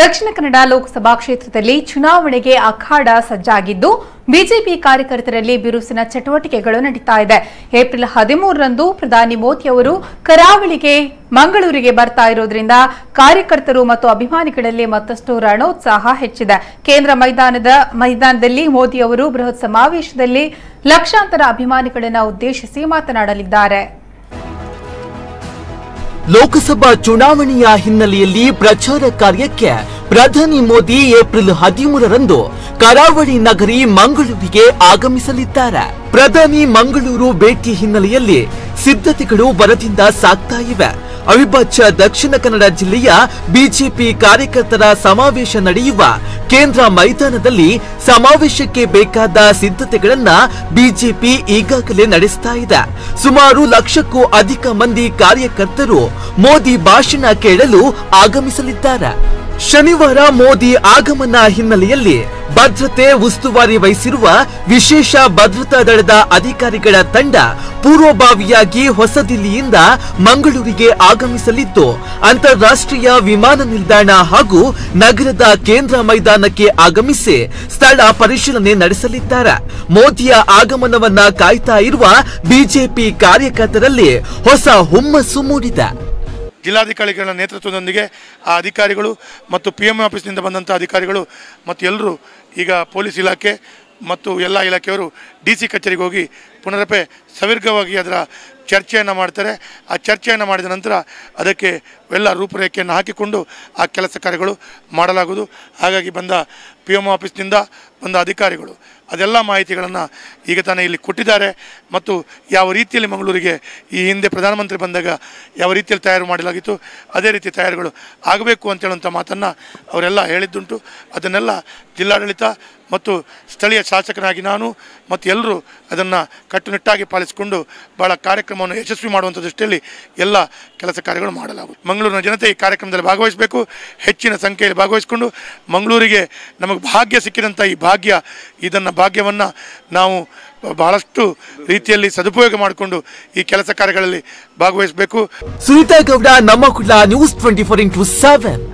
ದಕ್ಷಿಣ ಕನ್ನಡ ಲೋಕಸಭಾ ಕ್ಷೇತ್ರದಲ್ಲಿ ಚುನಾವಣೆಗೆ ಅಖಾಡ ಸಜ್ಜಾಗಿದ್ದು, ಬಿಜೆಪಿ ಕಾರ್ಯಕರ್ತರಲ್ಲಿ ಬಿರುಸಿನ ಚಟುವಟಿಕೆಗಳು ನಡೀತಾ ಇದೆ. ಏಪ್ರಿಲ್ ಹದಿಮೂರರಂದು ಪ್ರಧಾನಿ ಮೋದಿ ಅವರು ಕರಾವಳಿಗೆ, ಮಂಗಳೂರಿಗೆ ಬರ್ತಾ ಇರೋದ್ರಿಂದ ಕಾರ್ಯಕರ್ತರು ಮತ್ತು ಅಭಿಮಾನಿಗಳಲ್ಲಿ ಮತ್ತಷ್ಟು ರಣೋತ್ಸಾಹ ಹೆಚ್ಚಿದೆ. ಕೇಂದ್ರ ಮೈದಾನದ, ಮೈದಾನದಲ್ಲಿ ಮೋದಿ ಅವರು ಬೃಹತ್ ಸಮಾವೇಶದಲ್ಲಿ ಲಕ್ಷಾಂತರ ಅಭಿಮಾನಿಗಳನ್ನು ಉದ್ದೇಶಿಸಿ ಮಾತನಾಡಲಿದ್ದಾರೆ. ಲೋಕಸಭಾ ಚುನಾವಣೆಯ ಹಿನ್ನೆಲೆಯಲ್ಲಿ ಪ್ರಚಾರ ಕಾರ್ಯಕ್ಕೆ ಪ್ರಧಾನಿ ಮೋದಿ ಏಪ್ರಿಲ್ ಹದಿಮೂರರಂದು ಕರಾವಳಿ ನಗರಿ ಮಂಗಳೂರಿಗೆ ಆಗಮಿಸಲಿದ್ದಾರೆ. ಪ್ರಧಾನಿ ಮಂಗಳೂರು ಭೇಟಿ ಹಿನ್ನೆಲೆಯಲ್ಲಿ ಸಿದ್ಧತೆಗಳು ಬರದಿಂದ ಸಾಗ್ತಾ ಇವೆ. ಅವಿಭಾಜ್ಯ ದಕ್ಷಿಣ ಕನ್ನಡ ಜಿಲ್ಲೆಯ ಬಿಜೆಪಿ ಕಾರ್ಯಕರ್ತರ ಸಮಾವೇಶ ನಡೆಯುವ ಕೇಂದ್ರ ಮೈದಾನದಲ್ಲಿ ಸಮಾವೇಶಕ್ಕೆ ಬೇಕಾದ ಸಿದ್ಧತೆಗಳನ್ನ ಬಿಜೆಪಿ ಈಗಾಗಲೇ ನಡೆಸ್ತಾ ಇದೆ. ಸುಮಾರು ಲಕ್ಷಕ್ಕೂ ಅಧಿಕ ಮಂದಿ ಕಾರ್ಯಕರ್ತರು ಮೋದಿ ಭಾಷಣ ಕೇಳಲು ಆಗಮಿಸಲಿದ್ದಾರೆ. ಶನಿವಾರ ಮೋದಿ ಆಗಮನ ಹಿನ್ನೆಲೆಯಲ್ಲಿ ಭದ್ರತೆ ಉಸ್ತುವಾರಿ ವಹಿಸಿರುವ ವಿಶೇಷ ಭದ್ರತಾ ದಳದ ಅಧಿಕಾರಿಗಳ ತಂಡ ಪೂರ್ವಭಾವಿಯಾಗಿ ಹೊಸದಿಲ್ಲಿಯಿಂದ ಮಂಗಳೂರಿಗೆ ಆಗಮಿಸಲಿದ್ದು, ಅಂತಾರಾಷ್ಟ್ರೀಯ ವಿಮಾನ ನಿಲ್ದಾಣ ಹಾಗೂ ನಗರದ ಕೇಂದ್ರ ಮೈದಾನಕ್ಕೆ ಆಗಮಿಸಿ ಸ್ಥಳ ಪರಿಶೀಲನೆ ನಡೆಸಲಿದ್ದಾರೆ. ಮೋದಿಯ ಆಗಮನವನ್ನ ಕಾಯ್ತಾ ಇರುವ ಬಿಜೆಪಿ ಕಾರ್ಯಕರ್ತರಲ್ಲಿ ಹೊಸ ಹುಮ್ಮಸ್ಸು ಮೂಡಿದೆ. ಜಿಲ್ಲಾಧಿಕಾರಿಗಳ ನೇತೃತ್ವದೊಂದಿಗೆ ಆ ಅಧಿಕಾರಿಗಳು ಮತ್ತು ಪಿ ಎಂ ಆಫೀಸ್ನಿಂದ ಬಂದಂಥ ಅಧಿಕಾರಿಗಳು ಮತ್ತು ಎಲ್ಲರೂ ಈಗ ಪೊಲೀಸ್ ಇಲಾಖೆ ಮತ್ತು ಎಲ್ಲ ಇಲಾಖೆಯವರು ಡಿ ಸಿ ಕಚೇರಿಗೆ ಹೋಗಿ ಪುನರಪೆ ಸವಿರ್ಗವಾಗಿ ಅದರ ಚರ್ಚೆಯನ್ನು ಮಾಡ್ತಾರೆ. ಆ ಚರ್ಚೆಯನ್ನು ಮಾಡಿದ ನಂತರ ಅದಕ್ಕೆ ಎಲ್ಲ ರೂಪರೇಖೆಯನ್ನು ಹಾಕಿಕೊಂಡು ಆ ಕೆಲಸ ಕಾರ್ಯಗಳು ಮಾಡಲಾಗುವುದು. ಹಾಗಾಗಿ ಬಂದ ಪಿ ಎಂ ಆಫೀಸ್ನಿಂದ ಬಂದ ಅಧಿಕಾರಿಗಳು ಅದೆಲ್ಲ ಮಾಹಿತಿಗಳನ್ನು ಈಗ ತಾನೇ ಇಲ್ಲಿ ಕೊಟ್ಟಿದ್ದಾರೆ. ಮತ್ತು ಯಾವ ರೀತಿಯಲ್ಲಿ ಮಂಗಳೂರಿಗೆ ಈ ಹಿಂದೆ ಪ್ರಧಾನಮಂತ್ರಿ ಬಂದಾಗ ಯಾವ ರೀತಿಯಲ್ಲಿ ತಯಾರು ಮಾಡಲಾಗಿತ್ತು, ಅದೇ ರೀತಿ ತಯಾರುಗಳು ಆಗಬೇಕು ಅಂತ ಹೇಳುವಂಥ ಮಾತನ್ನು ಅವರೆಲ್ಲ ಹೇಳಿದ್ದುಂಟು. ಅದನ್ನೆಲ್ಲ ಜಿಲ್ಲಾಡಳಿತ ಮತ್ತು ಸ್ಥಳೀಯ ಶಾಸಕನಾಗಿ ನಾನು ಮತ್ತು ಎಲ್ಲರೂ ಅದನ್ನು ಕಟ್ಟುನಿಟ್ಟಾಗಿ ಪಾಲಿಸಿಕೊಂಡು ಭಾಳ ಕಾರ್ಯಕ್ರಮವನ್ನು ಯಶಸ್ವಿ ಮಾಡುವಂಥ ದೃಷ್ಟಿಯಲ್ಲಿ ಎಲ್ಲ ಕೆಲಸ ಕಾರ್ಯಗಳು ಮಾಡಲಾಗುವುದು. ಮಂಗಳೂರಿನ ಜನತೆ ಈ ಕಾರ್ಯಕ್ರಮದಲ್ಲಿ ಭಾಗವಹಿಸಬೇಕು. ಹೆಚ್ಚಿನ ಸಂಖ್ಯೆಯಲ್ಲಿ ಭಾಗವಹಿಸಿಕೊಂಡು ಮಂಗಳೂರಿಗೆ ನಮಗೆ ಭಾಗ್ಯ ಸಿಕ್ಕಿದಂಥ ಈ ಭಾಗ್ಯ, ಇದನ್ನು ಭಾಗ್ಯವನ್ನು ನಾವು ಬಹಳಷ್ಟು ರೀತಿಯಲ್ಲಿ ಸದುಪಯೋಗ ಮಾಡಿಕೊಂಡು ಈ ಕೆಲಸ ಕಾರ್ಯಗಳಲ್ಲಿ ಭಾಗವಹಿಸಬೇಕು. ಸುನೀತಾ ಗೌಡ, ನಮ್ಮ ಕುಲ news twenty four into seven